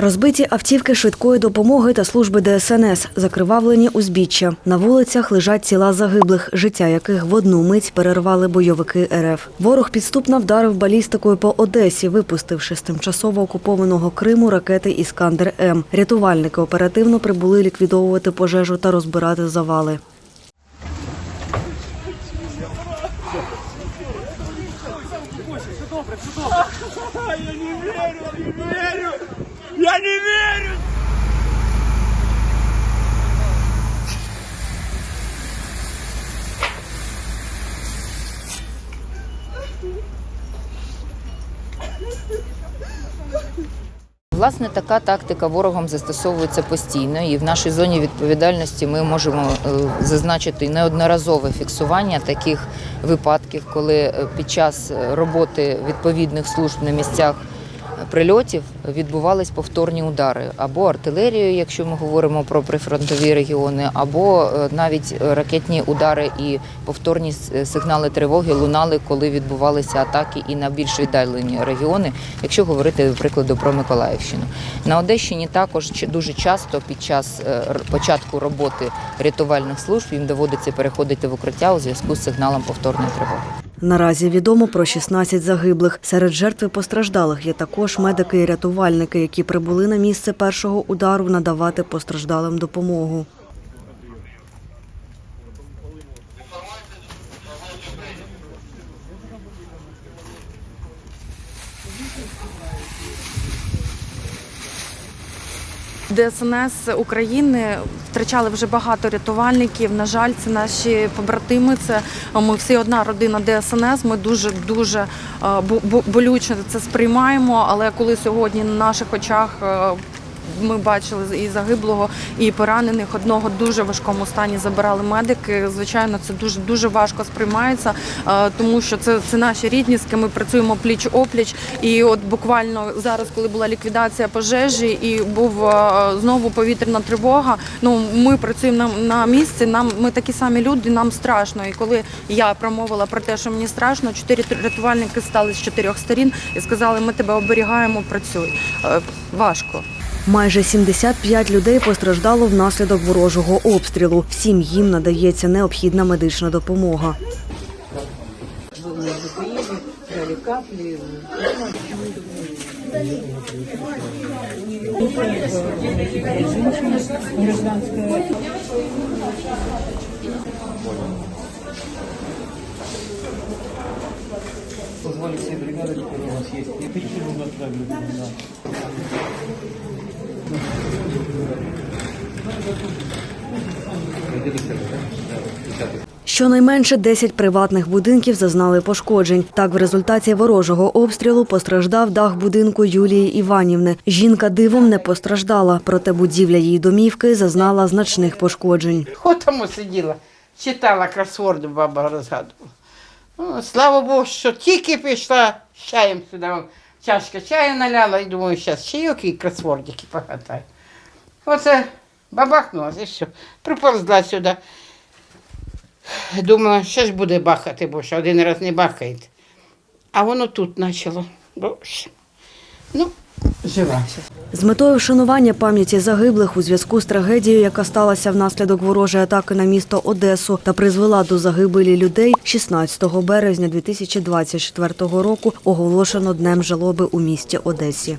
Розбиті автівки швидкої допомоги та служби ДСНС, закривавлені узбіччя. На вулицях лежать тіла загиблих, життя яких в одну мить перервали бойовики РФ. Ворог підступно вдарив балістикою по Одесі, випустивши з тимчасово окупованого Криму ракети Іскандер М. Рятувальники оперативно прибули ліквідовувати пожежу та розбирати завали. Я не верю, не верю! Я не верю! Власне, така тактика ворогом застосовується постійно, і в нашій зоні відповідальності ми можемо е, зазначити неодноразове фіксування таких випадків, коли е, під час е, роботи відповідних служб на місцях прильотів відбувались повторні удари або артилерією, якщо ми говоримо про прифронтові регіони, або е, навіть ракетні удари і повторні сигнали тривоги лунали, коли відбувалися атаки і на більш віддалені регіони, якщо говорити, до прикладу, про Миколаївщину. На Одещині також дуже часто під час е, початку роботи рятувальних служб їм доводиться переходити в укриття у зв'язку з сигналом повторної тривоги. Наразі відомо про 16 загиблих. Серед жертв і постраждалих є також медики і рятувальники, які прибули на місце першого удару надавати постраждалим допомогу. ДСНС України втрачали вже багато рятувальників. На жаль, це наші побратими. Це ми всі одна родина ДСНС. Ми дуже дуже е, бо- бо- болюче це сприймаємо. Але коли сьогодні на наших очах е, ми бачили і загиблого, і поранених одного дуже важкому стані забирали медики. Звичайно, це дуже дуже важко сприймається, е, тому що це, це наші рідні, з ким ми працюємо пліч опліч. І от буквально зараз, коли була ліквідація пожежі, і був е, знову повітряна тривога. Ну ми працюємо на, на місці. Нам ми такі самі люди, нам страшно. І коли я промовила про те, що мені страшно, чотири рятувальники стали з чотирьох сторін і сказали, ми тебе оберігаємо, працюй. Е, Важко. Майже 75 людей постраждало внаслідок ворожого обстрілу. Всім їм надається необхідна медична допомога. позволить себе бригады, которые у нас есть. И такие мы Щонайменше 10 приватних будинків зазнали пошкоджень. Так, в результаті ворожого обстрілу постраждав дах будинку Юлії Іванівни. Жінка дивом не постраждала, проте будівля її домівки зазнала значних пошкоджень. Хотому сиділа, читала кросворди, баба розгадувала. Ну, слава Богу, що тільки пішла з чаєм сюди, чашка чаю наляла і думаю, зараз чайок і кросвордики погадаю. Оце бабахнула і все. Приповзла сюди. Думала, що ж буде бахати, бо що один раз не бахає. А воно тут почало. Ну, жива. З метою вшанування пам'яті загиблих у зв'язку з трагедією, яка сталася внаслідок ворожої атаки на місто Одесу та призвела до загибелі людей, 16 березня 2024 року оголошено днем жалоби у місті Одесі.